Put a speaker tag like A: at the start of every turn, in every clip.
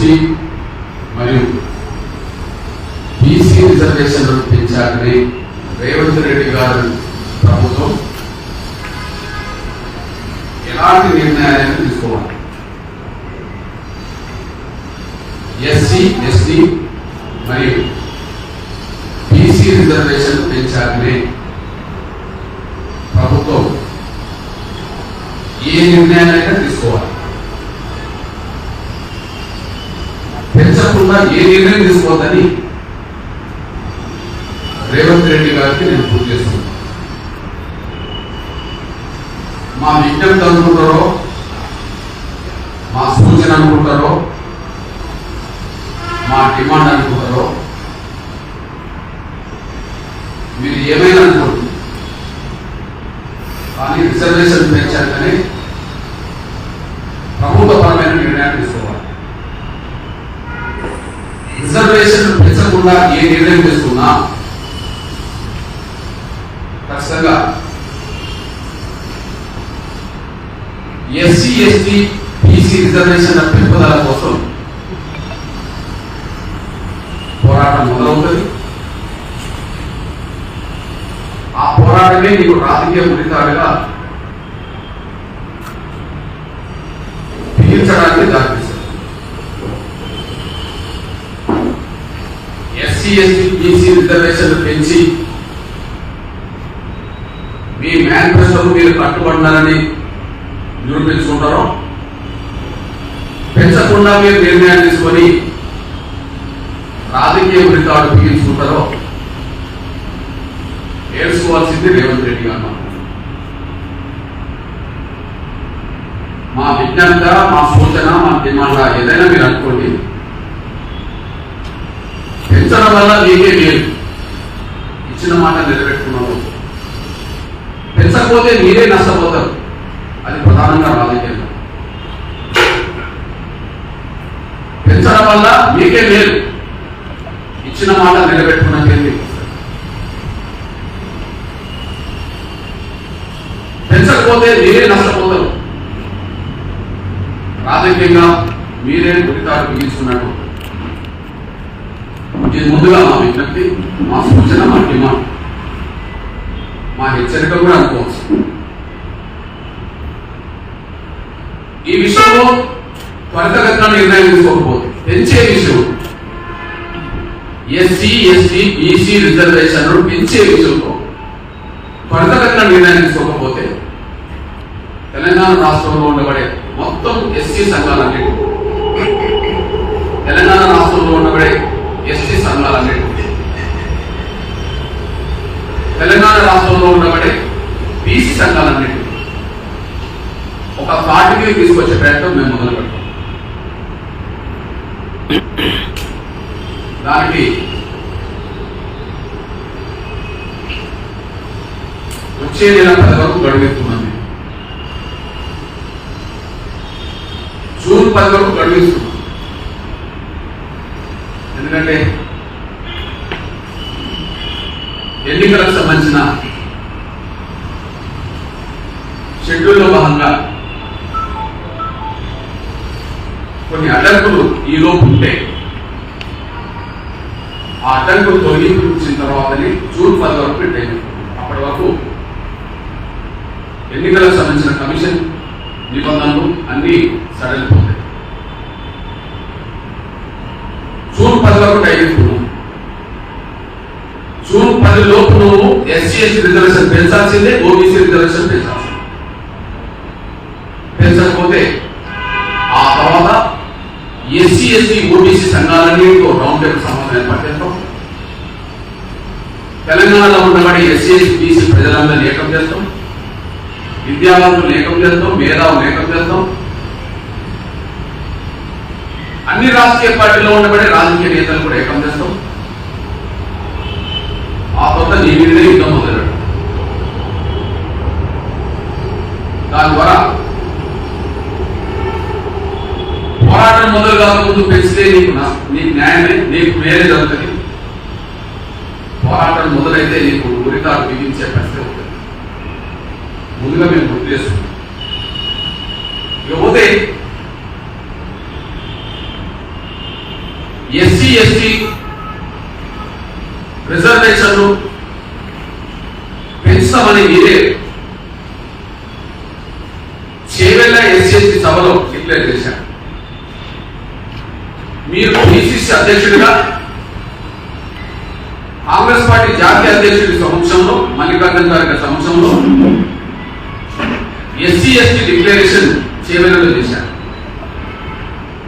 A: ST మరియు BC రిజర్వేషన్లు పెంచాలని రేవంత్ రెడ్డి గారు ప్రభుత్వం ఎలాంటి నిర్ణయాలను తీసుకోవాలి ఎస్సీ ఎస్టీ మరియు బీసీ రిజర్వేషన్ పెంచాలని ప్రభుత్వం ఏ నిర్ణయాలైనా తీసుకోవాలి పెంచకుండా ఏ నిర్ణయం తీసుకోవద్దని రేవంత్ రెడ్డి గారికి నేను పూర్తి చేస్తున్నాను మా విజ్ఞప్తి అనుకుంటారో మా సూచన అనుకుంటారో మా డిమాండ్ అనుకుంటారో మీరు ఏమైనా అనుకోండి. కానీ రిజర్వేషన్ పెంచాలని కానీ ప్రభుత్వపరమైన నిర్ణయాలు తీసుకోవాలి రిజర్వేషన్ పెంచకుండా ఏ నిర్ణయం తీసుకున్నా ఖచ్చితంగా ఎస్సీ ఎస్టీ బీసీ రిజర్వేషన్ల పెంపుదల కోసం పోరాటం మొదలవుతుంది ఆ పోరాటమే నీకు రాజకీయ ఉరితాడుగా బిగించడానికి దారితీస్తుంది ఎస్సీ ఎస్టీ బీసీ రిజర్వేషన్లు పెంచి మీ మేనిఫెస్టోకు మీరు కట్టుబడినారని నిరూపించుకుంటారో పెంచకుండా మీరు నిర్ణయాలు తీసుకొని రాజకీయ ఉరితాడు బిగించుకుంటారో ఏడ్చుకోవాల్సింది రేవంత్ రెడ్డి గారు మా విజ్ఞాత మా సూచన మా డిమాండ్ ఏదైనా మీరు అనుకోండి పెంచడం వల్ల మీకే మీరు ఇచ్చిన మాట నిలబెట్టుకున్నారు పెంచకపోతే మీరే నష్టపోతారు. అది ప్రధానంగా రాజకీయంగా పెంచడం వల్ల మీకే మేలు. ఇచ్చిన మాట నిలబెట్టుకున్నది పెంచకపోతే మీరే నష్టపోతారు. రాజకీయంగా మీరే గురితాడు బిగించుకున్నట్టు ఇది ముందుగా మా విజ్ఞప్తి మా సూచన మా డిమాండ్ చరిత్ర కూడా అనుకోవచ్చు ఈ విషయంలో త్వరితగతిన నిర్ణయం తీసుకోకపోతే పెంచే విషయం. ఎస్సీ ఎస్టీ బీసీ రిజర్వేషన్ పెంచే విషయంలో త్వరితగతిన నిర్ణయం తీసుకోకపోతే తెలంగాణ రాష్ట్రంలో ఉండబడే మొత్తం ఎస్సీ సంఘాలన్నిటి తెలంగాణ రాష్ట్రంలో ఉండబడే ఎస్టీ సంఘాలన్నిటి తెలంగాణ రాష్ట్రంలో ఉండబడే బీసీ సంఘాలన్నిటి ఒక పార్టీకి తీసుకొచ్చే ప్రయత్నం మేము మొదలు పెడతాం. దానికి వచ్చే నెల పది వరకు గడువిస్తున్నాం జూన్ పది వరకు గడువిస్తున్నాం ఎందుకంటే ఎన్నికలకు సంబంధించిన షెడ్యూల్లో భాగంగా కొన్ని అడ్డంకులు ఈలోపు ఉంటే ఆ అడ్డంకులు తొలగించిన తర్వాతనే జూన్ పది వరకు టైం అప్పటి వరకు ఎన్నికలకు సంబంధించిన కమిషన్ నిబంధనలు అన్ని సడలిపోతాయి. జూన్ పది వరకు టైం జూన్ పది లోపు నువ్వు ఎస్సీ ఎస్టీ రిజర్వేషన్ పెంచాల్సిందే ఓబీసీ రిజర్వేషన్ పెంచాల్సిందే. పెంచకపోతే ఆ తర్వాత ఎస్సీ ఎస్టీ ఓబీసీ సంఘాలన్నీ రౌండ్ టేబుల్ సమావేశం ఏర్పాటు తెలంగాణలో ఉండబడి ఎస్సీ ఎస్టీ బీసీ ప్రజలందరూ ఏకం చేస్తాం. విద్యావంతులు ఏకం చేస్తాం మేధావులు ఏకం చేస్తాం. అన్ని రాజకీయ పార్టీలో ఉండబడే రాజకీయ నేతలు కూడా ఏకం చేస్తాం మొత్తం తర్వాత నీ మీదనే యుద్ధం మొదలెడు దాని ద్వారా పోరాటం మొదలు కాకముందు పెంచితే నీకు నా- నీకు న్యాయమే నీకు వేరే జరుగుతుంది. పోరాటం మొదలైతే నీకు ఉరితాడు బిగించే పరిస్థితి ఉంటుంది. ముందుగా మేము గుర్తు చేసుకుంటాం ఇకపోతే ఎస్సీ ఎస్టీ రిజర్వేషన్లు పెంచుతామని మీరే. చేవెళ్ళ ఎస్సీ సభలో డిక్లేర్ చేశారు. మీరు పిసిసి అధ్యక్షుడిగా కాంగ్రెస్ పార్టీ జాతీయ అధ్యక్షుడి సమక్షంలో మల్లికార్జున గారి సమక్షంలో ఎస్సీ ఎస్టీ డిక్లరేషన్ చేవెళ్ళలో చేశారు.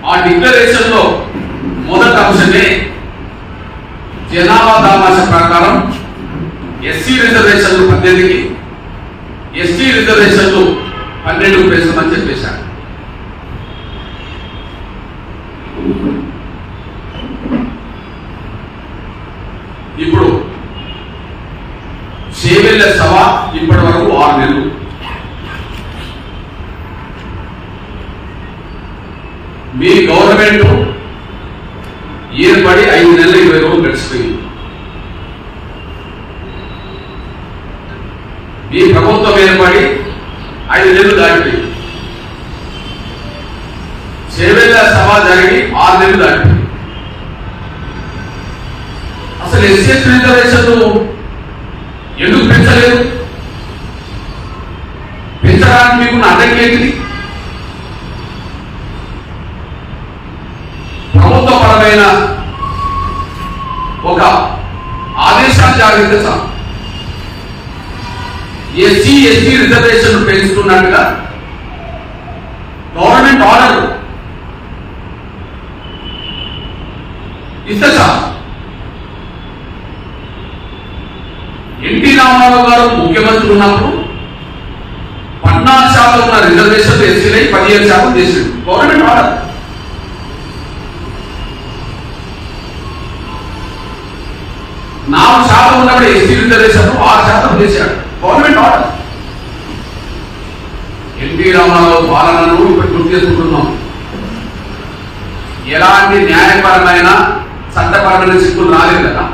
A: ఆ డిక్లరేషన్లో మొదటి అంశమే జనాభా దామాష ప్రకారం ఎస్సీ రిజర్వేషన్లు పద్దెనిమిదికి ఎస్టీ రిజర్వేషన్లు పన్నెండు పెంచమని చెప్పేశారు. ఇప్పుడు సేవెళ్ళ సభ ఇప్పటి వరకు ఆరు నెలలు. మీ గవర్నమెంట్ ఏర్పడి ఐదు నెలలు ఇరవై రోజులు గడిచిపోయింది. ఈ ప్రభుత్వం ఏర్పడి ఐదు నెలలు దాటిపోయింది చేవెళ్ళ సభ జరిగి ఆరు నెలలు దాటిపోయింది అసలు ఎస్ఎస్ రిజర్వేషన్లు ఎందుకు పెంచలేదు పెంచడానికి మీకు అడ్డంకి ఏంటిది ప్రభుత్వపరమైన ఒక ఆదేశాలు జారీ చేశాం ఎస్సీ ఎస్టీ రిజర్వేషన్ పెంచుతున్నట్టుగా గవర్నమెంట్ ఆర్డర్ ఇస్తే చాలు ఎన్టీ రామారావు గారు ముఖ్యమంత్రి ఉన్నప్పుడు పద్నాలుగు శాతం ఉన్న రిజర్వేషన్ ఎస్సీలై పదిహేను శాతం చేసిండు. గవర్నమెంట్ ఆర్డర్ నాలుగు శాతం ఉన్నప్పుడు ఎస్సీ రిజర్వేషన్ ఆరు శాతం చేశాడు. గవర్నమెంట్ ఆర్డర్ ఎన్టీ రామారావు పాలనను ఇప్పుడు గుర్తు చేసుకుంటున్నాం. ఎలాంటి న్యాయపరమైన చట్టపరమైన చిక్కులు రాలేదు కదా.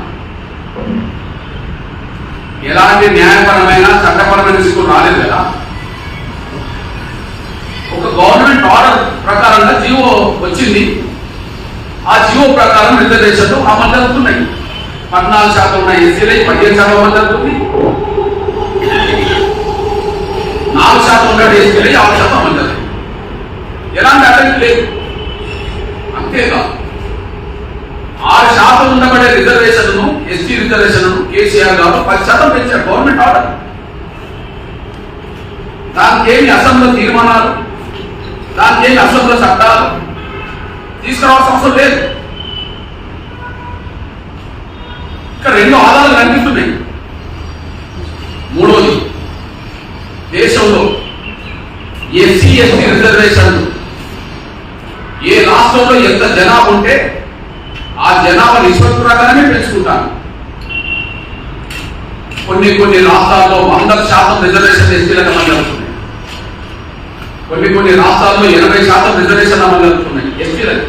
A: ఎలాంటి న్యాయపరమైన చట్టపరమైన తీసుకుని రాలేదు కదా. ఒక గవర్నమెంట్ ఆర్డర్ ప్రకారంగా జియో వచ్చింది. ఆ జియో ప్రకారం రిజర్వేషన్లు అమలు జరుగుతున్నాయి. పద్నాలుగు శాతం ఉన్న ఎస్సీలై పదిహేను శాతం అమలు జరుగుతుంది. నాలుగు శాతం ఉన్న ఎస్సీలై ఆరు శాతం అమలు జరుగుతుంది. ఎలాంటి అడ్డంకి లేదు అంతేగా ఆరు శాతం ఉండబడే రిజర్వేషన్ను ఎస్టీ రిజర్వేషన్ కేసీఆర్ గారు పది శాతం పెంచారు గవర్నమెంట్ ఆర్డర్. దానికి ఏమి అసెంబ్లీ తీర్మానాలు దానికి ఏమి అసెంబ్లీ చట్టాలు తీసుకురావాల్సిన అవసరం లేదు. ఇక్కడ రెండు ఆధారాలు కనిపిస్తున్నాయి. మూడోది దేశంలో ఎస్సీ ఎస్టీ రిజర్వేషన్ ఏ రాష్ట్రంలో ఎంత జనాభా ఉంటే ఆ జనాభా నిష్పత్తి ప్రకారమే పెంచుకుంటాను. కొన్ని కొన్ని రాష్ట్రాల్లో వంద శాతం రిజర్వేషన్ ఎస్టీలకు అమలు జరుగుతున్నాయి. కొన్ని కొన్ని రాష్ట్రాల్లో ఎనభై శాతం రిజర్వేషన్ అమలు జరుగుతున్నాయి ఎస్టీలకు.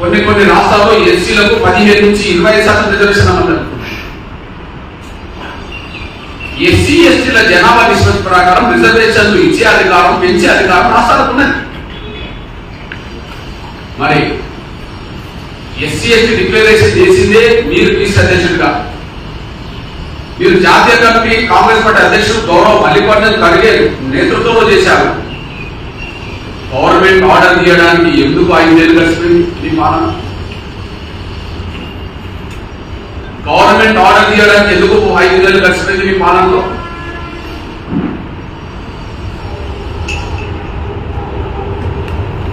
A: కొన్ని కొన్ని రాష్ట్రాల్లో ఎస్సీలకు పదిహేను నుంచి ఇరవై శాతం రిజర్వేషన్ అమలు జరుగుతున్నాయి. ఎస్సీ ఎస్టీల జనాభా నిష్పత్తి ప్రకారం రిజర్వేషన్లు ఇచ్చే అధికారం పెంచే అధికారం రాష్ట్రాలకు ఉన్నది. మరి ఎస్సీ ఎస్టీ డిక్లరేషన్ చేసిందే మీరు పీస్ అధ్యక్షుడిగా మీరు జాతీయ కమిటీ కాంగ్రెస్ పార్టీ అధ్యక్షుడు గౌరవ మల్లికార్జున ఖర్గే నేతృత్వంలో చేశారు. గవర్నమెంట్ ఆర్డర్ తీయడానికి ఎందుకు ఐదేళ్ళు కలిసిపోయింది మీ పాలన. గవర్నమెంట్ ఆర్డర్ తీయడానికి ఎందుకు ఐదేళ్ళు కలిసిపోయింది మీ పాలనలో?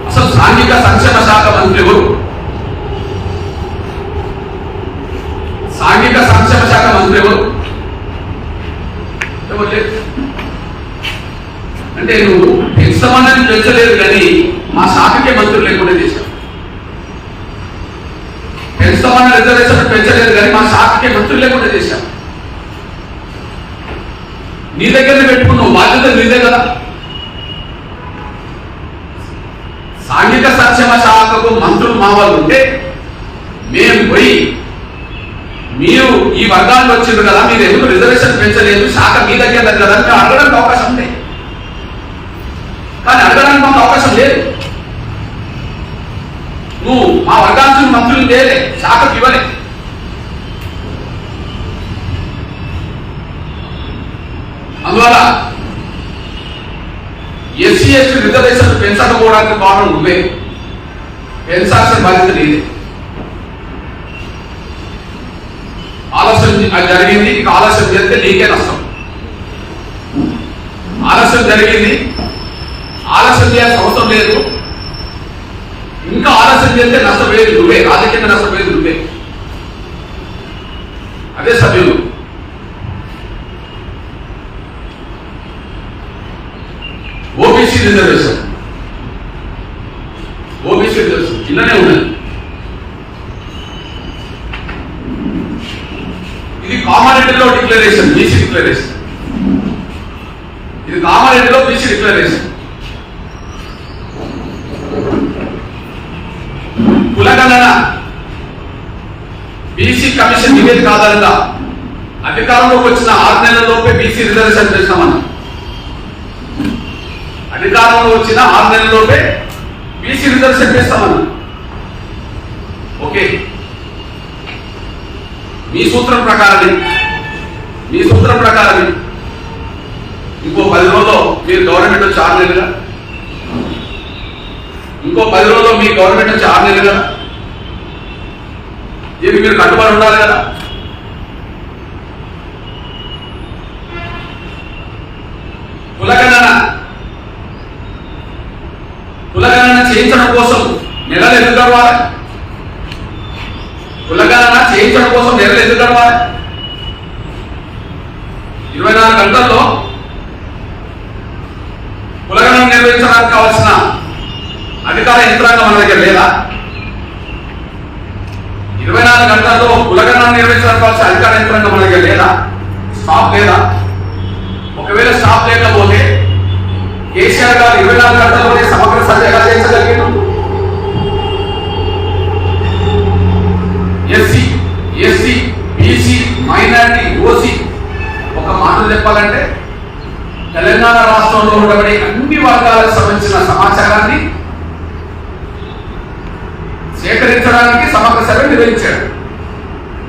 A: అసలు సాంఘిక సంక్షేమ శాఖ మంత్రి ఎవరు సాంఘిక సంక్షేమ శాఖ మంత్రి ఎవరు ఎవరు లేరు. నేను నువ్వు పెంచమన్నది పెంచలేదు కానీ మా శాఖకే మంత్రులు లేకుండా చేశారు పెంచమన్న రిజర్వేషన్ పెంచలేదు కానీ మా శాఖకే మంత్రులు లేకుండా చేశాం నీ దగ్గరనే పెట్టుకున్నావు బాధ్యత నీదే కదా. సాంఘిక సంక్షేమ శాఖకు మంత్రులు మా వాళ్ళు ఉంటే మేము పోయి మీరు ఈ వర్గానికి వచ్చిండ్రు కదా మీరు ఎందుకు రిజర్వేషన్ పెంచలేదు శాఖ మీ దగ్గర కదా అని అడగడానికి అవకాశం ఉంది కానీ అడగడానికి మాకు అవకాశం లేదు. నువ్వు మా వర్గాంశం మంత్రులు లేదే శాఖకు ఇవ్వలే. అందువల్ల ఎస్సీ ఎస్టీ రిజర్వేషన్ పెంచకపోవడానికి కారణం నువ్వే. పెంచాల్సిన బాధ్యత లేదు ఆలస్యం జరిగింది ఇక ఆలస్యం చేస్తే నీకే నష్టం. ఆలస్యం జరిగింది ఆలస్యం చేయాల్సిన అవసరం లేదు. ఇంకా ఆలస్యం చేస్తే నష్టపోయేది నువ్వే రాజకీయంగా నష్టపోయేది నువ్వే. అదే సభ్యులు. OBC reservation. OBC reservation. కిందనే ఉన్నది. ఇది కామారెడ్డిలో డిక్లరేషన్ బీసీ డిక్లరేషన్. ఇది కామారెడ్డిలో బీసీ డిక్లరేషన్. కులగణన. బీసీ కమిషన్ నివేదిక ఆధారంగా అధికారంలోకి వచ్చిన ఆరు నెలలలోపే బీసీ రిజర్వేషన్ చేసినామన్నా. అధికారంలో వచ్చిన ఆరు నెలలలోపే బీసీ రిజర్వేషన్ చేస్తామన్నా. ఓకే. మీ సూత్రం ప్రకారమే. మీ సూత్రం ప్రకారమే. ఇంకో పది రోజుల్లో మీరు గవర్నమెంట్ వచ్చి ఆరు నెలలుగా ఇంకో పది రోజుల్లో మీ గవర్నమెంట్ నుంచి ఆరు నెలలుగా దీనికి మీరు కట్టుబడి ఉండాలి కదా. కులగణన. కులగణన చేయించడం కోసం నెలలు ఎందుకు గడవాలి? కులగణన చేయించడం కోసం నెలలు ఎందుకు గడవాలి? ఇరవై నాలుగు గంటల్లో కులగణన నిర్వహించడానికి కావాల్సిన అధికార యంత్రాంగం మన దగ్గర లేదా? ఇరవై నాలుగు గంటల్లో కులగణాన్ని నిర్వహించాల్సిన అధికార యంత్రాంగం మన దగ్గర లేదా? స్టాప్ లేదా? ఒకవేళ స్టాప్ లేకపోతే కేసీఆర్ గారు ఇరవై నాలుగు గంటల్లోనే సమగ్ర సర్వే ఎలా చేయించగలిగారు SC SC BC minority OC ఒక మాటలు చెప్పాలంటే తెలంగాణ రాష్ట్రంలో ఉండబడే అన్ని వర్గాలకు సంబంధించిన సమాచారాన్ని సేకరించడానికి సమగ్ర సభ నిర్వహించాడు.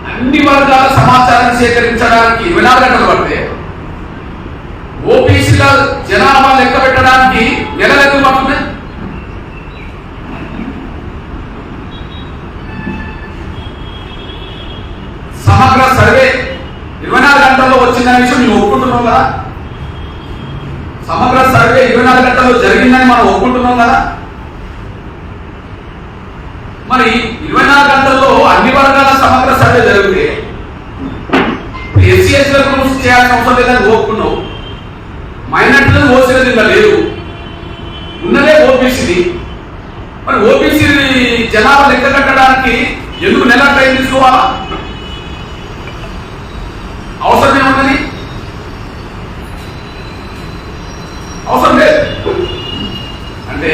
A: అన్ని వర్గాల సమాచారాన్ని సేకరించడానికి ఇరవై నాలుగు గంటలు పడితే ఓబీసీల జనాభా లెక్క పెట్టడానికి నెల ఎందుకు పడుతుంది సమగ్ర సర్వే ఇరవై నాలుగు గంటల్లో వచ్చిన విషయం నువ్వు ఒప్పుకుంటున్నావు కదా సమగ్ర సర్వే ఇరవై నాలుగు గంటల్లో జరిగిందని మనం ఒప్పుకుంటున్నాం కదా మరి ఇరవై నాలుగు గంటల్లో అన్ని వర్గాల సమగ్ర సర్వే జరిగితే ఎస్సీ ఎస్ల గురించి చేయాల్సిన అవసరం లేదని ఒప్పుకున్నావు మైనార్టీలను ఓసీలది ఇంకా లేదు ఉన్నదే ఓబీసీది మరి ఓబీసీ జనాభా లెక్క కట్టడానికి ఎందుకు నెల టైం తీసుకోవాలా అవసరం ఏమున్నది అవసరం లేదు అంటే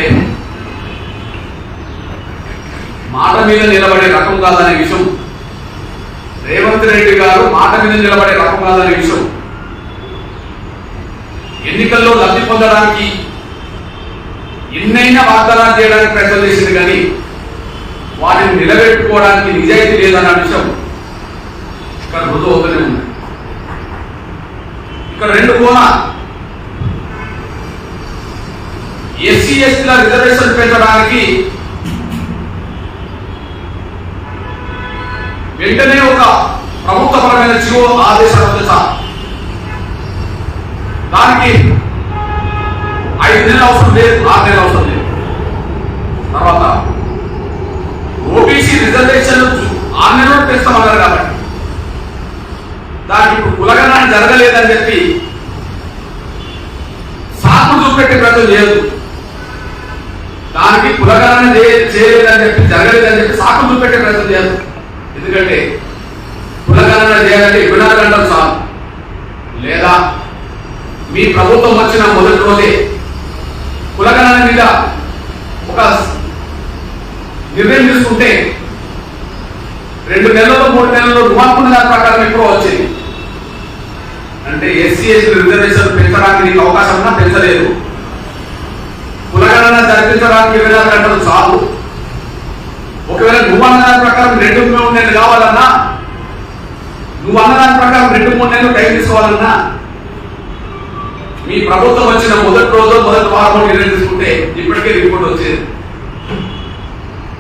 A: మాట మీద నిలబడే రకం కాదనే విషయం రేవంత్ రెడ్డి గారు మాట మీద నిలబడే రకం కాదనే విషయం ఎన్నికల్లో లబ్ధి పొందడానికి ఎన్నైనా వాగ్దానాలు చేయడానికి ప్రయత్నం చేసింది కానీ వాటిని నిలబెట్టుకోవడానికి నిజాయితీ లేదన్న విషయం ఇక్కడ రుజువు అవుతూనే ఉంది. ఇక్కడ రెండు కోణ ఎస్సీ ఎస్టీల రిజర్వేషన్ పెంచడానికి వెంటనే ఒక ప్రభుత్వపరమైన జీవో ఆదేశాలు తెలుసా దానికి ఐదు నెలలు అవసరం లేదు ఆరు నెలలు అవసరం లేదు. తర్వాత ఓబీసీ రిజర్వేషన్ ఆరు నెలలు పెంచుతామన్నారు కాబట్టి. దానికి ఇప్పుడు కులగణన జరగలేదని చెప్పి సాకులు చూపెట్టే ప్రయత్నం చేయదు దానికి కులగణన చేయలేదని చెప్పి జరగలేదని చెప్పి సాకులు చూపెట్టే ప్రయత్నం చేయదు ఎందుకంటే కులగణన చేయాలంటే ఇరవై నాలుగు చాలు లేదా మీ ప్రభుత్వం వచ్చిన మొదటి రోజే కులగణన మీద ఒక నిర్ణయం తీసుకుంటే రెండు నెలల్లో మూడు నెలల్లో నువ్వు దాని ప్రకారం ఎప్పుడో వచ్చింది. అంటే ఎస్సీ ఎస్టీ రిజర్వేషన్ పెంచడానికి నీకు అవకాశం ఉన్నా పెంచలేదు. కులగణన జరిపించడానికి ఇరవై చాలు. ఒకవేళ నువ్వు దాని ప్రకారం రెండు మూడు నెలలు కావాలన్నా నువ్వు అన్నదాని ప్రకారం రెండు మూడు నెలలు టైం తీసుకోవాలన్నా మీ ప్రభుత్వం వచ్చిన మొదటి రోజు మొదటి వారం నిర్ణయం తీసుకుంటే ఇప్పటికే రిపోర్ట్ వచ్చేది.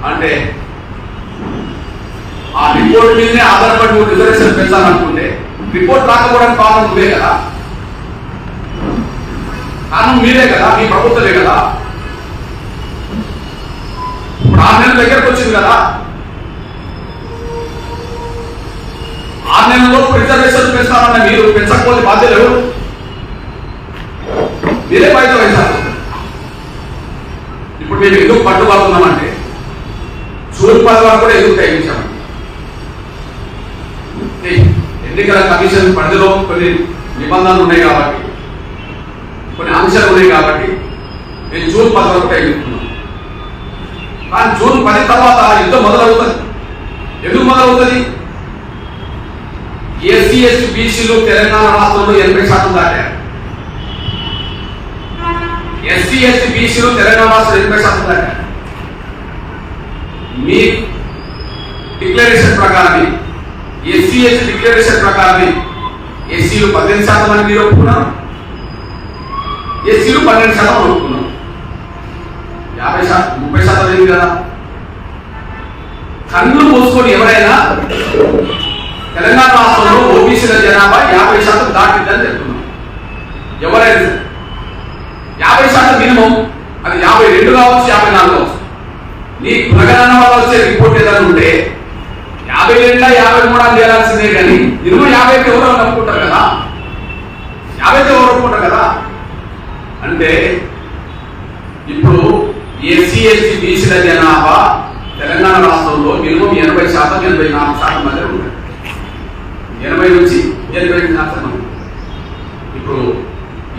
A: అంటే ఆ రిపోర్ట్ మీదనే ఆధారపడి నువ్వు రిజర్వేషన్ పెంచాలనుకుంటే రిపోర్ట్ రాకపోవడానికి కారణం నువ్వే కదా. కారణం మీరే కదా మీ ప్రభుత్వమే కదా. ఇప్పుడు ఆరు నెలల దగ్గరకు వచ్చింది కదా. ఆరు నెలల్లో రిజర్వేషన్ పెంచాలన్న మీరు పెంచకపోతే బాధ్యత ఎవరు? మీరే బాధ్యత వహించాలి ఇప్పుడు మేము ఎందుకు పట్టుబడుతున్నామంటే జూన్ పది వరకు కూడా ఎందుకు టైం ఎన్నికల కమిషన్ పరిధిలో కొన్ని నిబంధనలు ఉన్నాయి కాబట్టి కొన్ని అంశాలు ఉన్నాయి కాబట్టి నేను జూన్ పది వరకు టైం కానీ జూన్ పది తర్వాత యుద్ధం మొదలవుతుంది. ఎందుకు మొదలవుతుంది? ఎస్సీ ఎస్టీ బీసీలు తెలంగాణ రాష్ట్రంలో ఎనభై శాతం దాటారు. ఎస్సీ ఎస్టీ బీసీలు తెలంగాణ రాష్ట్రంలో ఎనభై శాతం దాటారు. మీ డిక్లరేషన్ ప్రకారం ఎస్సీ ఎస్టీ డిక్లరేషన్ ప్రకారం ఎస్సీలు పద్దెనిమిది శాతం అని మీరు ఒప్పుకున్నారు? ఎస్సీలు పన్నెండు శాతం అని ఒప్పుకున్నారు? యాభై శాతం ముప్పై శాతం లేదు కదా? కన్నులు మూసుకొని ఎవరైనా తెలంగాణ రాష్ట్రంలో ఓబీసీల జనాభా యాభై శాతం దాటిందని చెప్తున్నాం. ఎవరైనా యాభై శాతం మినిమం అది యాభై రెండు కావచ్చు యాభై నాలుగు కావచ్చు. నీ ప్రకటన వల్ల వచ్చే రిపోర్ట్ ఏదైనా ఉంటే యాభై రెండులా యాభై మూడు అని చేయాల్సిందే కానీ ఇరవై యాభై అయితే ఎవరో అనుకుంటారు కదా? యాభై ఎవరు అనుకుంటారు కదా? అంటే ఇప్పుడు ఎస్సీ ఎస్టీ బీసీల జనాభా తెలంగాణ రాష్ట్రంలో మినిమం ఎనభై శాతం ఎనభై నాలుగు శాతం మధ్య ఉంటుంది ఎనభై నుంచి ఎనభై ఐదు శాతం మంది. ఇప్పుడు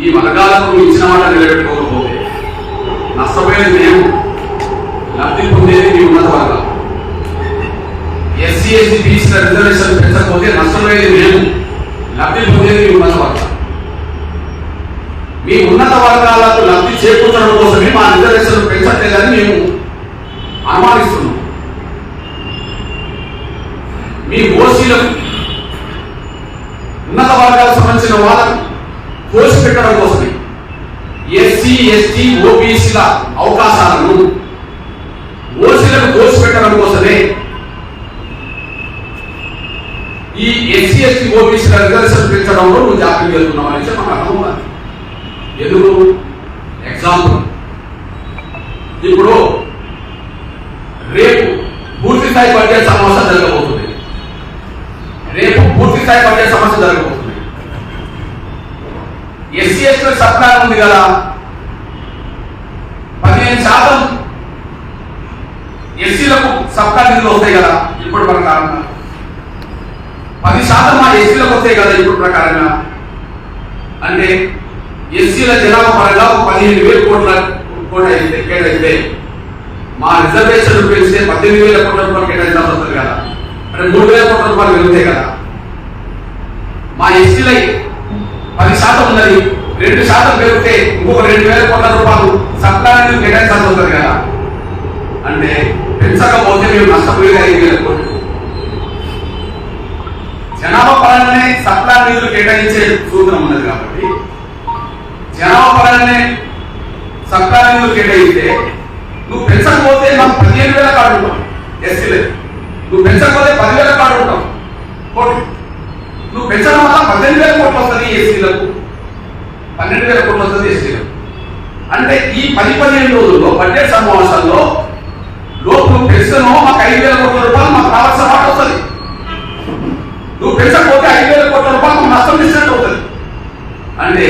A: ఈ వర్గాలకు నువ్వు ఇచ్చిన మాట నిలబెట్టుకోకపోతే నష్టపోయేది మేము. లబ్ధి పొందేది మీ ఉన్నత వర్గాలు ఎస్సీ ఎస్టీ బీసీల రిజర్వేషన్ పెంచకపోతే నష్టపోయేది మేము. లబ్ధి పొందేది మీ ఉన్నత వర్గాలు మీ ఉన్నత వర్గాలకు లబ్ధి చేకూర్చడం కోసమే మా రిజర్వేషన్ పెంచట్లేదని మేము అనుమానిస్తున్నాం. మీ ఓసీలకు ఉన్నత వర్గాలకు సంబంధించిన వాళ్ళని కోసి పెట్టడం కోసమే. ఎస్సీ ఎస్టీ ఓబీసీల అవకాశాలను ఓసీలకు కోసి పెట్టడం కోసమే ఈ ఎస్సీ ఎస్టీ ఓబీసీల రిజర్వేషన్ పెంచడంలో నువ్వు జాగ్రత్త వెళ్తున్నావు అనేసి మాకు అర్థం కాదు ఎందుకు? ఎగ్జాంపుల్ ఇప్పుడు రేపు పూర్తి స్థాయి బడ్జెట్ సమావేశం జరగబోతుంది రేపు పూర్తి స్థాయి బడ్జెట్ సమస్య జరగబోతుంది ఎస్సీ ఎస్టీ సప్లాన్ ఉంది కదా. పదిహేను శాతం ఎస్సీలకు సప్లా నిధులు వస్తాయి కదా ఇప్పుడు ప్రకారంగా పది శాతం మా ఎస్సీలకు వస్తాయి కదా ఇప్పుడు ప్రకారంగా అంటే ఎస్సీల జనాభా పరంగా ఒక పదిహేను వేల కోట్ల కోట అయితే కేటాయిస్తే మా రిజర్వేషన్ పెంచితే పద్దెనిమిది వేల కోట్ల రూపాయలు కేటాయించాల్సి వస్తుంది కదా. అంటే మూడు వేల కోట్ల రూపాయలు పెరుగుతాయి కదా. మా ఎస్సీలై పది శాతం ఉన్నది. రెండు శాతం పెరిగితే ఇంకొక రెండు వేల కోట్ల రూపాయలు సర్కారానికి కేటాయించాల్సి వస్తుంది కదా. అంటే పెంచకపోతే మేము నష్టపోయేది ఐదు వేల కోట్లు. జనాభా పరంగానే సప్లా నిధులు కేటాయించే సూత్రం ఉన్నది కాబట్టి జనాభా పరంగానే సప్లా నిధులు కేటాయిస్తే నువ్వు పెంచకపోతే మాకు పదిహేను వేల కార్డు ఉంటాం. ఎస్సీలే నువ్వు పెంచకపోతే పదివేల కార్డు ఉంటాం. కోటి. నువ్వు పెంచడం వల్ల పద్దెనిమిది వేల కోట్లు వస్తుంది ఎస్సీలకు పన్నెండు వేల కోట్లు వస్తుంది ఎస్సీలకు అంటే ఈ పది పదిహేను రోజుల్లో బడ్జెట్ సమావేశాల్లో లోపు నువ్వు పెంచను మాకు ఐదు వేల కోట్ల రూపాయలు మాకు రావాల్సిన మాట వస్తుంది. నువ్వు పెంచకపోతే ఐదు వేల కోట్ల రూపాయలు మాకు నష్టం ఇచ్చినట్టు అవుతుంది. అంటే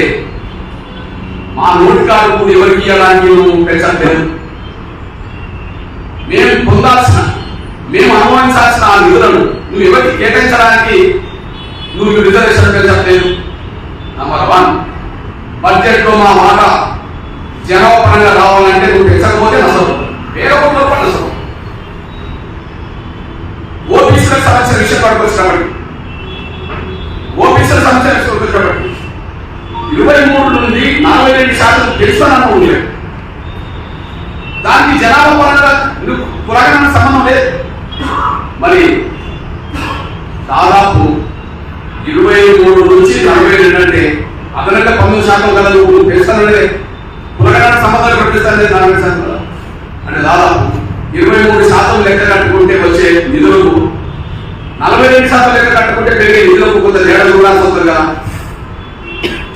A: మా నోటి కార్డు ఎవరికి ఇవ్వడానికి నువ్వు పెంచట్లేదు? మేము పొందాల్సిన మేము అనుభవించాల్సిన ఆ నిధులను నువ్వు ఎవరికి కేటాయించడానికి నువ్వు రిజర్వేషన్ పెంచట్లేదు నంబర్ వన్. బడ్జెట్లో మా మాట జనాభా రావాలంటే నువ్వు పెంచకపోతే నష్టం. వేరే కోట్ల రూపాయలు నష్టం. ఓపీసీల సమస్య విషయం పడుకొచ్చినప్పటికీ ఓపీసీల సమస్య విషయం వచ్చినప్పటికీ ఇరవై మూడు నుండి నలభై రెండు శాతం తెలుసుకున్నాను ఉంది దానికి జనాభా పరంగా పురాణ సంబంధం లేదు. మరి దాదాపు ఇరవై మూడు నుంచి నలభై ఏంటంటే అదనంగా పంతొమ్మిది శాతం కదా నువ్వు పెంచుతానంటే పురగణ సంబంధాలు పెట్టిస్తానే నలభై శాతం అంటే దాదాపు ఇరవై మూడు శాతం లెక్క కట్టుకుంటే వచ్చే నిధులకు నలభై రెండు శాతం లెక్క కట్టుకుంటే పెరిగే నిధులకు కొంత తేడా చూడాల్సి వస్తుంది కదా?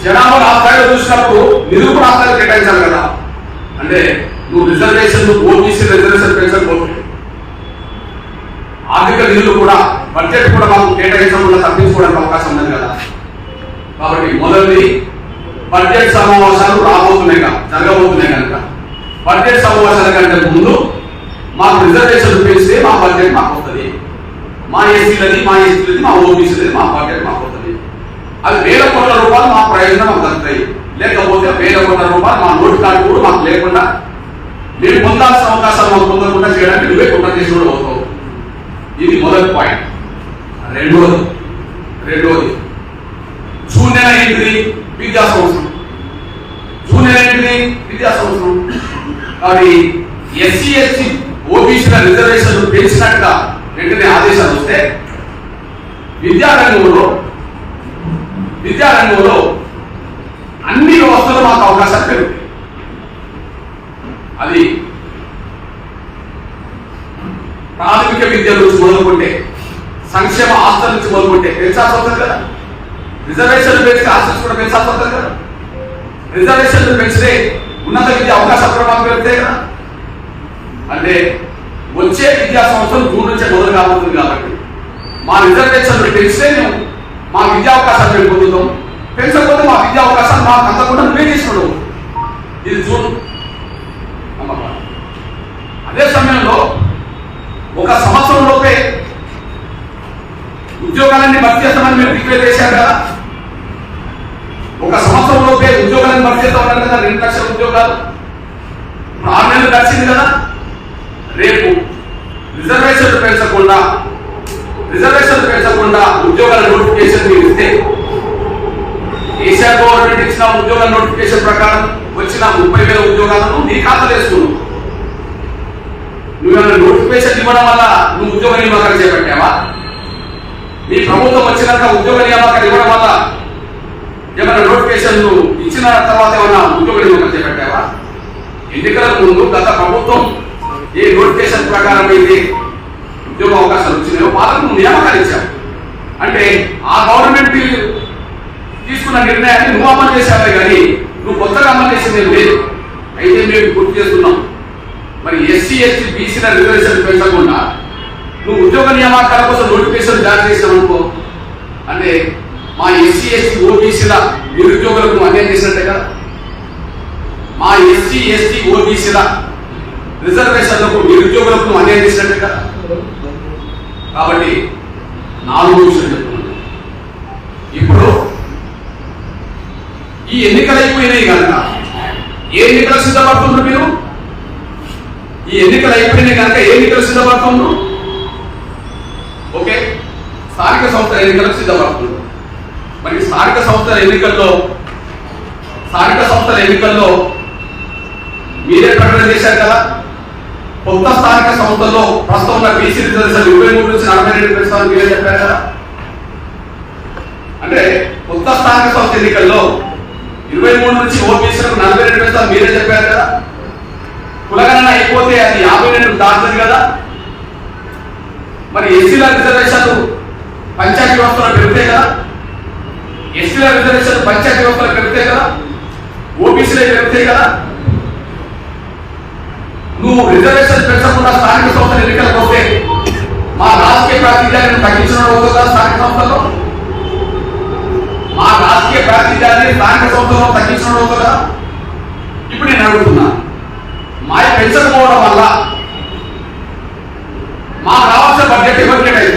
A: జనాభా ఆ స్థాయిలో చూసినప్పుడు నిధులు కూడా ఆ స్థాయిలో కేటాయించాలి కదా? అంటే నువ్వు రిజర్వేషన్ ఓబీసీ రిజర్వేషన్ పెంచకపోతే ఆర్థిక నిధులు కూడా బడ్జెట్ కూడా మాకు కేటాయించకుండా తప్పించుకోవడానికి అవకాశం ఉంది కదా. కాబట్టి మొదటిది బడ్జెట్ సమావేశాలు రాబోతున్నాయి కదా జరగబోతున్నాయి కనుక. బడ్జెట్ సమావేశాల కంటే ముందు మాకు రిజర్వేషన్ పెంచితే మా బడ్జెట్ మాకు వస్తుంది. మా ఎస్సీలది మా ఎస్టీలది మా ఓబీసీలది మా బడ్జెట్ మాకు వస్తుంది. అది వేల కోట్ల రూపాయలు మా ప్రయోజనం మాకు దక్కుతాయి. లేకపోతే వేల కోట్ల రూపాయలు మా నోటు కార్డు కూడా మాకు లేకుండా మేము పొందాల్సిన అవకాశాలు మాకు పొందకుండా చేయడానికి నువ్వే కుట్ర చేసి కూడా అవుతావు ఇది మొదటి పాయింట్. రెండోది రెండోది. జూన్ నెల ఏంటిది? విద్యా సంవత్సరం. జూన్ నెల ఏంటిది? విద్యా సంవత్సరం. కాబట్టి ఎస్సీ ఎస్సీ ఓబీసీల రిజర్వేషన్ పెంచినట్టుగా వెంటనే ఆదేశాలు వస్తే విద్యారంగంలో విద్యారంగంలో అన్ని వ్యవస్థలు మాకు అవకాశాలు పెరుగుతాయి. అది ప్రాథమిక విద్య నుంచి మొదలుకుంటే సంక్షేమ ఆస్తుల నుంచి మొదలుకుంటే పెంచాల్సి వస్తుంది కదా. రిజర్వేషన్లు పెంచితే ఆస్తులు కూడా పెంచాల్సి వస్తుంది కదా. రిజర్వేషన్లు పెంచితే ఉన్నత విద్య అవకాశాలు కూడా మాకు పెరుగుతాయి కదా. అంటే వచ్చే విద్యా సంవత్సరం జూన్ నుంచే మొదలు కాబోతుంది కాబట్టి మా రిజర్వేషన్లు పెంచితే మేము మా విద్యా అవకాశాలు మేము పొందుతాం. పెంచకపోతే మా విద్యా అవకాశాలు మాకు అందకుండా నువ్వే తీసుకున్నావు ఇది జూన్. అదే సమయంలో ఒక సంవత్సరం లోపే ఉద్యోగాలన్నీ భర్తీ చేస్తామని మీరు డిక్లేర్ చేశాం కదా. ఒక సంవత్సరం లోపే ఉద్యోగాలను భర్తీ చేస్తామన్నారు కదా రెండు లక్షల ఉద్యోగాలు. ఆరు నెలలు గడిచింది కదా. రేపు రిజర్వేషన్ పెంచకుండా రిజర్వేషన్ పెంచకుండా ఉద్యోగాల నోటిఫికేషన్ మీరు ఇస్తే ఏషియా గవర్నమెంట్ ఇచ్చిన ఉద్యోగాల నోటిఫికేషన్ ప్రకారం వచ్చిన ముప్పై వేల ఉద్యోగాలను మీ ఖాతా వేసుకున్నావు నువ్వు నోటిఫికేషన్ ఇవ్వడం వల్ల నువ్వు ఉద్యోగ నియామకాలు చేపట్టావా? నీ ప్రభుత్వం వచ్చినాక ఉద్యోగ నియామకాలు ఇవ్వడం వల్ల ఏమైనా నోటిఫికేషన్ ఇచ్చిన తర్వాత ఏమైనా ఉద్యోగ నియామకాలు చేపట్టావా? ఎన్నికలకు ముందు గత ప్రభుత్వం ఏ నోటిఫికేషన్ ప్రకారం అయితే ఉద్యోగ అవకాశాలు వచ్చినాయో వాళ్ళకు నువ్వు నియామకాలు ఇచ్చావు. అంటే ఆ గవర్నమెంట్ తీసుకున్న నిర్ణయాన్ని నువ్వు అమలు చేసావే కానీ నువ్వు కొత్తగా అమలు చేసింది లేదు. అయితే మేము గుర్తు చేస్తున్నాం. మరి ఎస్సీ ఎస్టీ బీసీల రిజర్వేషన్ పెంచకుండా నువ్వు ఉద్యోగ నియామకాల కోసం నోటిఫికేషన్ జారీ చేసావు అనుకో అంటే మా ఎస్సీ ఎస్టీ ఓబీసీల నిరుద్యోగులకు నువ్వు అన్యాయం చేసినట్టే కదా? మా ఎస్సీ ఎస్టీ ఓబీసీల రిజర్వేషన్లకు నిరుద్యోగులకు నువ్వు అన్యాయం చేసినట్టే కదా? కాబట్టి నాలుగు విషయం చెప్తున్నాను. ఇప్పుడు ఈ ఎన్నికలు అయిపోయినాయి కనుక ఏ ఎన్నికలు సిద్ధపడుతున్నారు మీరు? ఈ ఎన్నికలు అయిపోయినాయి కనుక ఏ ఎన్నికలు సిద్ధపడుతున్నారు ఓకే. స్థానిక సంస్థల ఎన్నికలకు సిద్ధపడుతున్నారు మరి స్థానిక సంస్థల ఎన్నికల్లో స్థానిక సంస్థల ఎన్నికల్లో మీరే ప్రకటన చేశారు కదా? కొత్త స్థానిక సంస్థల్లో ప్రస్తుతం ఉన్న బీసీ రిజర్వేషన్ ఇరవై మూడు నుంచి నలభై రెండు ప్రస్తుతాలు మీరే చెప్పారు కదా? అంటే కొత్త స్థానిక సంస్థ ఎన్నికల్లో ఇరవై మూడు నుంచి ఓబీసీలకు నలభై రెండు ప్రస్తుతాలు మీరే చెప్పారు కదా? కులగణన అయిపోతే అది యాభై రెండు దాటుతుంది కదా? మరి ఎస్సీల రిజర్వేషన్లు పంచాయతీ వ్యవస్థలో పెరుగుతాయి కదా? ఎస్సీల రిజర్వేషన్లు పంచాయతీ వ్యవస్థలో పెరుగుతాయి కదా? ఓబీసీలే పెరుగుతాయి కదా? నువ్వు రిజర్వేషన్ పెంచకుండా స్థానిక సంస్థల ఎన్నికలకు వస్తే మా రాజకీయ ప్రాతినిధ్యాన్ని తగ్గించడం అవుతుందా స్థానిక సంస్థలో మా రాజకీయ ప్రాతినిధ్యాన్ని స్థానిక సంస్థలో తగ్గించడం అవుతుందా? ఇప్పుడు నేను అడుగుతున్నాను మాయ పెంచకపోవడం వల్ల మా రావాల్సిన బడ్జెట్ ఇవ్వట్లేదు.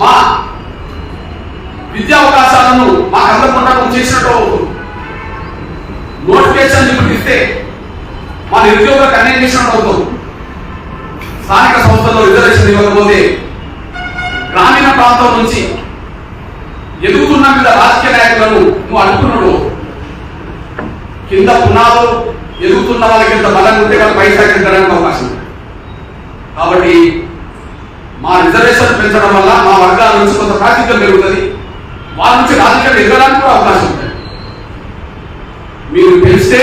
A: మా విద్యా అవకాశాలను మాకు అందకుండా చేసినట్టు అవుతుంది. నోటిఫికేషన్ ఇప్పుడు ఇస్తే మా నిరుద్యోగులకు అన్యాయం చేసినట్టు అవుతుంది స్థానిక సంస్థల్లో రిజర్వేషన్ ఇవ్వకపోతే గ్రామీణ ప్రాంతం నుంచి ఎదుగుతున్న మీద రాజకీయ నాయకులను నువ్వు అనుకున్నాడు కింద పునాదులు ఎదుగుతున్న వాళ్ళకి ఇంత బలం ఉంటే వాళ్ళు పైసా కిందడానికి అవకాశం ఉంది. కాబట్టి మా రిజర్వేషన్ పెంచడం వల్ల మా వర్గాల నుంచి కొంత ప్రాతిథ్యం పెరుగుతుంది. వాళ్ళ నుంచి రాజకీయం ఎదగడానికి కూడా అవకాశం ఉంటుంది మీరు పెంచితే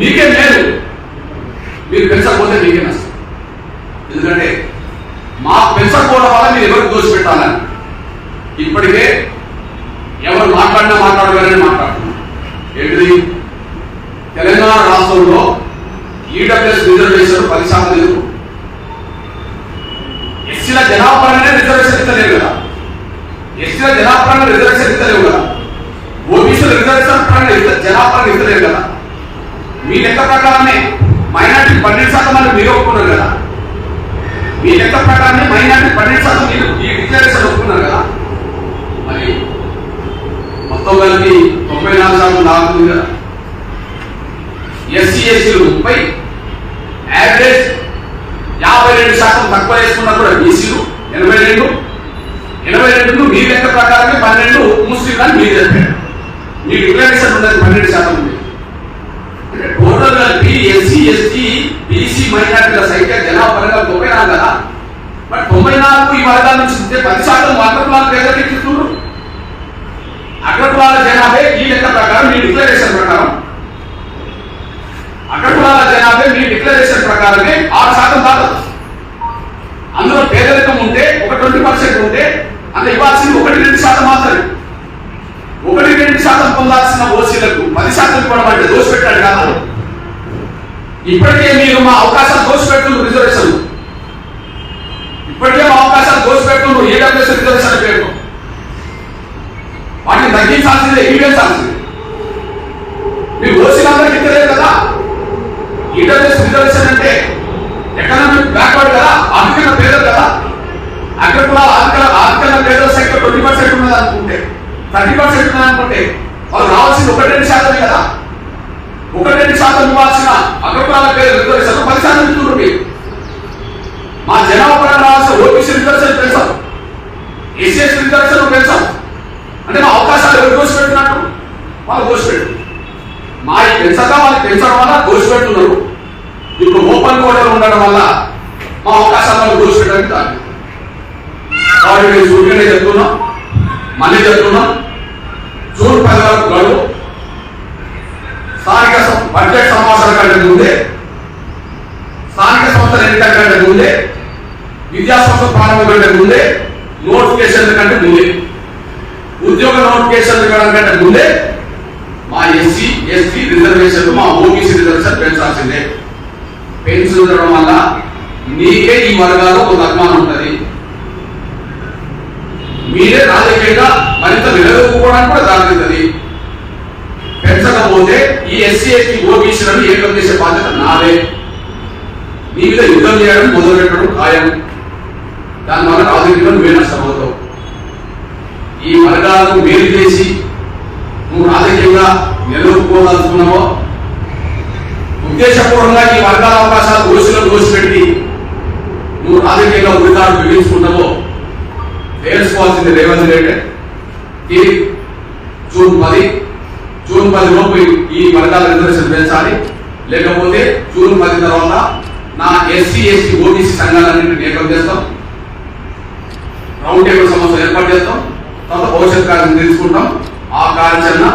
A: మీకే మేలు. మీరు పెంచకపోతే మీకే నష్టం. ఎందుకంటే మాకు పెంచకపోవడం వల్ల మీరు ఎవరికి దోషి పెట్టాలని ఇప్పటికే ఎవరు మాట్లాడినా మాట్లాడగలని మాట్లాడుతున్నారు ఏంటిది తెలంగాణ రాష్ట్రంలో ఈడబ్ల్యూఎస్ రిజర్వేషన్ పది శాతం లేదు. ఎస్సీల జనాభానే రిజర్వేషన్ ఇస్తలేవు కదా. ఎస్సీల జనాభానే రిజర్వేషన్ ఇస్తలేవు కదా. ఓబీసీల రిజర్వేషన్ పరంగా ఇస్త జనాభాని ఇస్తలేరు కదా. మీ లెక్క ప్రకారమే మైనార్టీ పన్నెండు శాతం అని మీరు ఒప్పుకున్నారు కదా. మీ లెక్క ప్రకారమే మైనార్టీ పన్నెండు శాతం మీరు ఈ డిక్లరేషన్ ఒప్పుకున్నారు కదా. మరి మొత్తం కలిపి ముప్పై నాలుగు శాతం లాభం ఉంది కదా ఎస్సీ ఎస్సీలు ముప్పై యావరేజ్ యాభై రెండు శాతం తక్కువ వేసుకున్నా కూడా బీసీలు ఎనభై రెండు ఎనభై రెండు మీ లెక్క ప్రకారమే పన్నెండు ముస్లింలు అని మీరు చెప్పారు. మీ డిక్లరేషన్ ఉన్నది పన్నెండు శాతం ఉంది. అంటే టోటల్ కలిపి ఎస్సీ ఎస్టీ బీసీ మైనార్టీల సంఖ్య జనాభా పరంగా తొంభై నాలుగు కదా. మరి తొంభై నాలుగు ఈ వర్గాల నుంచి పది శాతం వర్గ అగ్రకులాల పేదలకు ఇస్తున్నారు అగ్రకులాల జనాభే ఈ లెక్క ప్రకారం మీ డిక్లరేషన్ ప్రకారం. అగ్రకులాల జనాభే మీ డిక్లరేషన్ ప్రకారమే ఆరు శాతం దాకా అందులో పేదరికం ఉంటే ఒక ట్వంటీ పర్సెంట్ ఉంటే అంత ఇవ్వాల్సింది ఒకటి రెండు శాతం మాత్రమే. ఒకటి రెండు శాతం పొందాల్సిన ఓసీలకు పది శాతం ఇవ్వడం అంటే దోష పెట్టాడు కాదు ఇప్పటికే మీరు మా అవకాశాలు దోష రిజర్వేషన్ ఇప్పటికే మా అవకాశాలు దోష పెట్టున్నారు ఏడబ్ల్యూఎస్ రిజర్వేషన్ పేరు వాటిని తగ్గించాల్సిందే ఈవేసాల్సిందే మీరు ఓసీలందరికీ తెలియదు కదా? ఈడబ్ల్యూఎస్ రిజర్వేషన్ అంటే ఎకనామిక్ బ్యాక్వర్డ్ కదా? ఆర్థికంగా పేదలు కదా? అగ్రకులాల ఆర్థిక ఆర్థికంగా పేదల సంఖ్య ట్వంటీ పర్సెంట్ ఉన్నది అనుకుంటే థర్టీ పర్సెంట్ ఉన్నది అనుకుంటే వాళ్ళు రావాల్సింది ఒకటి రెండు శాతమే కదా? ఒకటి రెండు శాతం ఇవ్వాల్సిన అగ్రకులాల పేరు రిజర్వేషన్ పది శాతం ఇస్తున్నారు మీరు మా జనాభా పరంగా రావాల్సిన ఓబీసీ రిజర్వేషన్ పెంచాం. ఎస్సీఎస్ రిజర్వేషన్ పెంచాం. అవకాశాలు వాళ్ళు దోషపెట్టు మా పెంచక వాళ్ళు పెంచడం వల్ల దోషపెట్టున్నారు ఇప్పుడు ఓపెన్ కోటలు ఉండడం వల్ల మా అవకాశాలు వాళ్ళు దోషి కాదు కాబట్టి మేము సూర్యుడే చెప్తున్నాం మళ్ళీ చెప్తున్నాం జూన్ పది వరకు గడువు స్థానిక సం- బడ్జెట్ సమావేశాల కంటే ముందే స్థానిక సంస్థల ఎన్నికల కంటే ముందే విద్యా సంస్థ ప్రారంభం కంటే ముందే నోటిఫికేషన్ కంటే ముందే. ఉద్యోగ నోటిఫికేషన్ కంటే ముందే మా ఎస్సీ ఎస్టీ రిజర్వేషన్ మా ఓబీసీ రిజర్వేషన్ పెంచాల్సిందే పెంచడం వల్ల మీకే ఈ వర్గాల్లో ఒక అభిమానం ఉంటుంది. మీరే రాజకీయంగా మరింత నిలదొక్కుకోవడానికి కూడా దారితుంది పెంచకపోతే ఈ ఎస్సీ ఎస్టీ ఓబీసీలను ఏకం చేసే బాధ్యత నాదే. మీ మీద యుద్ధం చేయడం మొదలు పెట్టడం ఖాయం. దానివల్ల రాజకీయంలో నువ్వే నష్టపోతావు. ఈ వర్గాలను మేలు చేసి నువ్వు రాజకీయంగా నిలదొక్కుకోదలుచుకున్నావో ఉద్దేశపూర్వకంగా ఈ వర్గాల అవకాశాలు ఓసులను దోసిపెట్టి నువ్వు రాజకీయంగా ఉరితాడు బిగించుకుంటావో? తెలుసుకోవాల్సింది రేవంత్ రెడ్డి. జూన్ పది జూన్ పది లోపు ఈ వర్గాల రిజర్వేషన్ పెంచాలి. లేకపోతే జూన్ పది తర్వాత నా ఎస్సీ ఎస్టీ ఓబీసీ సంఘాలన్నింటినీ ఏకం చేస్తాం. రౌండ్ టేబుల్ సమస్య ఏర్పాటు చేస్తాం. తర్వాత భవిష్యత్ కార్యం తెలుసుకుంటాం ఆ కార్యాచరణ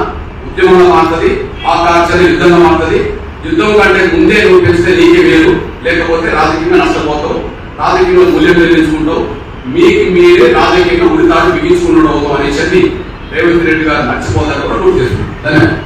A: ఉద్యమంలో మారుతుంది. ఆ కార్యాచరణ యుద్ధంలో మారుతుంది. యుద్ధం కంటే ముందే నువ్వు పెంచితే నీకే వేరు లేకపోతే రాజకీయంగా నష్టపోతావు. రాజకీయంలో మూల్యం నిర్ణయించుకుంటావు. మీకు మీరే రాజకీయంగా ఉరితాడు బిగించుకున్నాడు అవుతాం అనే చెప్పి రేవంత్ రెడ్డి గారు మర్చిపోతారు కూడా రూట్ చేస్తున్నారు ధన్యవాదాలు.